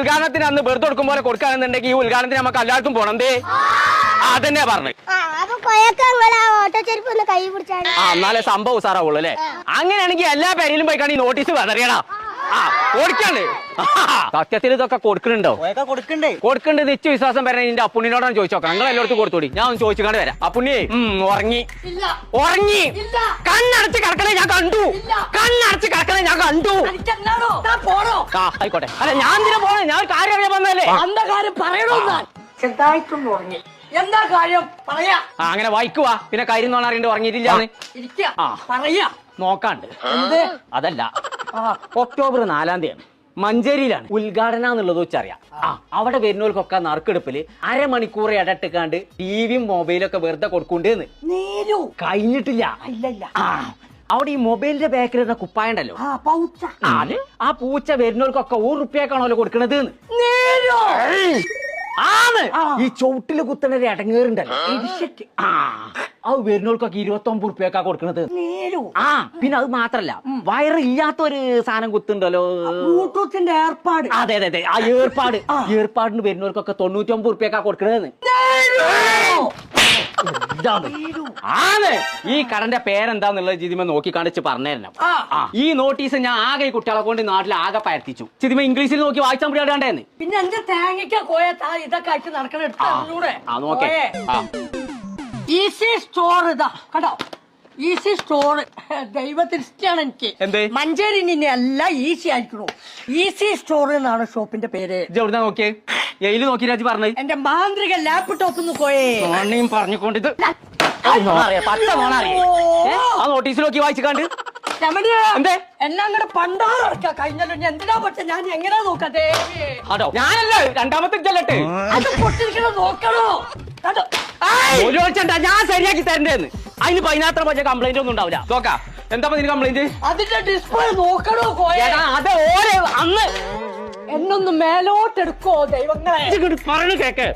ഉദ്ഘാടനത്തിന് അന്ന് വെറുതെ കൊടുക്കും പോലെ കൊടുക്കാണെന്നുണ്ടെങ്കിൽ ഈ ഉദ്ഘാടനത്തിന് നമുക്ക് എല്ലാവർക്കും പോണം. എന്തേ? അതന്നെ പറഞ്ഞു ആ എന്നാലേ സംഭവം ഉസാറാവുള്ളൂ അല്ലേ? അങ്ങനെയാണെങ്കിൽ എല്ലാ പേരിലും പോയിക്കാണ് ഈ നോട്ടീസ് വെതറിയടാ ആ കൊടുക്കണ്ട് സത്യത്തിൽ ഇതൊക്കെ കൊടുക്കുന്നുണ്ടോ പോയൊക്കെ കൊടുക്കണ്ടേ? കൊടുക്കേണ്ടത് നിശ്ച വിശ്വാസം വരണേ നിന്റെ അപ്പുണ്ണിനോടാണ് ചോദിച്ചു നോക്കാം നിങ്ങൾ എല്ലായിടത്തും കൊടുത്തോടി ഞാൻ ഒന്ന് ചോദിച്ചുകൊണ്ട് വരാം. അപ്പുണ്ണി ഉറങ്ങി. ഇല്ല. ഉറങ്ങി. ഇല്ല. കണ്ണടച്ച് കിടക്കണേ ഞാൻ കണ്ടു. ഇല്ല. കണ്ണടച്ച് കിടക്കണേ ഞാൻ കണ്ടു. പോണോ? ആ ആയിക്കോട്ടെ. അല്ല ഞാൻ എന്തിനാ പോണേ? ഞാൻ ഒരു കാര്യം അറിയാൻ വന്നല്ലേ എന്താ കാര്യം പറയണോ ഞാൻ ഉറങ്ങി. എന്താ കാര്യം? പറയാ. ആ അങ്ങനെ വായിക്കുവാ പിന്നെ കാര്യം തോന്നാ അറിയണ്ട് ഉറങ്ങിയിട്ടില്ലാന്ന്. ഇരിക്ക. ആ. പറയാ. നോക്കാണ്ട്. എന്ത്? അതല്ല. ഒക്ടോബർ നാലാം തീയതി മഞ്ചേരിയിലാണ്. ഉദ്ഘാടനം എന്നുള്ളത് വെച്ചറിയാം ആ അവിടെ വരുന്നവർക്കൊക്കെ നറുക്കെടുപ്പിൽ അരമണിക്കൂർ ഇടട്ടിക്കാണ്ട് ടി വിയും മൊബൈലും ഒക്കെ വെറുതെ കൊടുക്കുന്നുണ്ടെന്ന് നീലു കഴിഞ്ഞിട്ടില്ല. ഇല്ല ഇല്ല ആ. അവിടെ ഈ മൊബൈലിന്റെ ബാക്കിൽ ഇരുന്ന കുപ്പായുണ്ടല്ലോ? ആ പൗച്ച. ആ, അത് ആ പൂച്ച വരുന്നവർക്കൊക്കെ ഒരു റുപ്യക്കാണല്ലോ കൊടുക്കണത് ആണ്. ഈ ചുവട്ടിൽ കുത്തണ ഒരു ഇടങ്ങേറുണ്ടല്ലോ ആ അത് വരുന്നവർക്കൊക്കെ ഇരുപത്തി ഒമ്പത് റുപ്യക്കാ കൊടുക്കണത്. ആ പിന്നെ അത് മാത്രല്ല. വയറില്ലാത്ത ഒരു സാധനം കുത്തുണ്ടല്ലോ ബ്ലൂടൂത്തിന്റെ ഏർപ്പാട്. അതെ അതെ അതെ. ആ ഏർപ്പാട്. ഏർപ്പാടിന് വരുന്നവർക്കൊക്കെ തൊണ്ണൂറ്റി ഒമ്പത് റുപ്യക്കാ കൊടുക്കണതെന്ന്. ആണ്. ഈ കടന്റെ പേരെന്താന്നുള്ളത് ചിതിമ നോക്കി കാണിച്ച് പറഞ്ഞുതരണം ഈ നോട്ടീസ് ഞാൻ ആകെ ഈ കുട്ടികളെ കൊണ്ട് നാട്ടിൽ ആകെ പയർത്തിച്ചു ചിതിമ ഇംഗ്ലീഷിൽ നോക്കി വായിച്ചാൽ മുടിയാണ്ടേന്ന് പിന്നെ എന്റെ തേങ്ങയ്ക്ക് കോയ ഇതൊക്കെ ആയിട്ട് നടക്കണ ഈസി സ്റ്റോർ ഇതാ. കണ്ടോ? ഈസി സ്റ്റോർ ദൈവത്തിന് ഇഷ്ടമാണ് എനിക്ക്. എന്ത്? മഞ്ചേരി നിന്നെ എല്ലാം ഈസി ആയിരിക്കണു. ഈസി സ്റ്റോർ എന്നാണ് ഷോപ്പിന്റെ പേര്. നോക്കിയേ? എയിൽ നോക്കി രാജി പറഞ്ഞത്? എന്റെ മാന്ത്രിക ലാപ്ടോപ്പ് ഒന്ന് പോയേ. ഓണയും പറഞ്ഞുകൊണ്ട് ഇത് പച്ച ആ നോട്ടീസിൽ നോക്കി വായിച്ചു കണ്ട് ഞാനല്ല രണ്ടാമത്തെ ചെല്ലട്ടെ ഞാൻ ശരിയാക്കി തരണ്ടേന്ന്. അതിന് പതിനാത്ര പച്ച കംപ്ലൈന്റ് ഒന്നും ഉണ്ടാവില്ല. നോക്കാം എന്താ ഇതിന് കംപ്ലൈന്റ് അതിന്റെ ഡിസ്പ്ലേ നോക്കണോ അത് ഓരോ അന്ന് എന്നൊന്ന് മേലോട്ടെടുക്കോ ദൈവങ്ങളെ? പറഞ്ഞു കേക്ക്.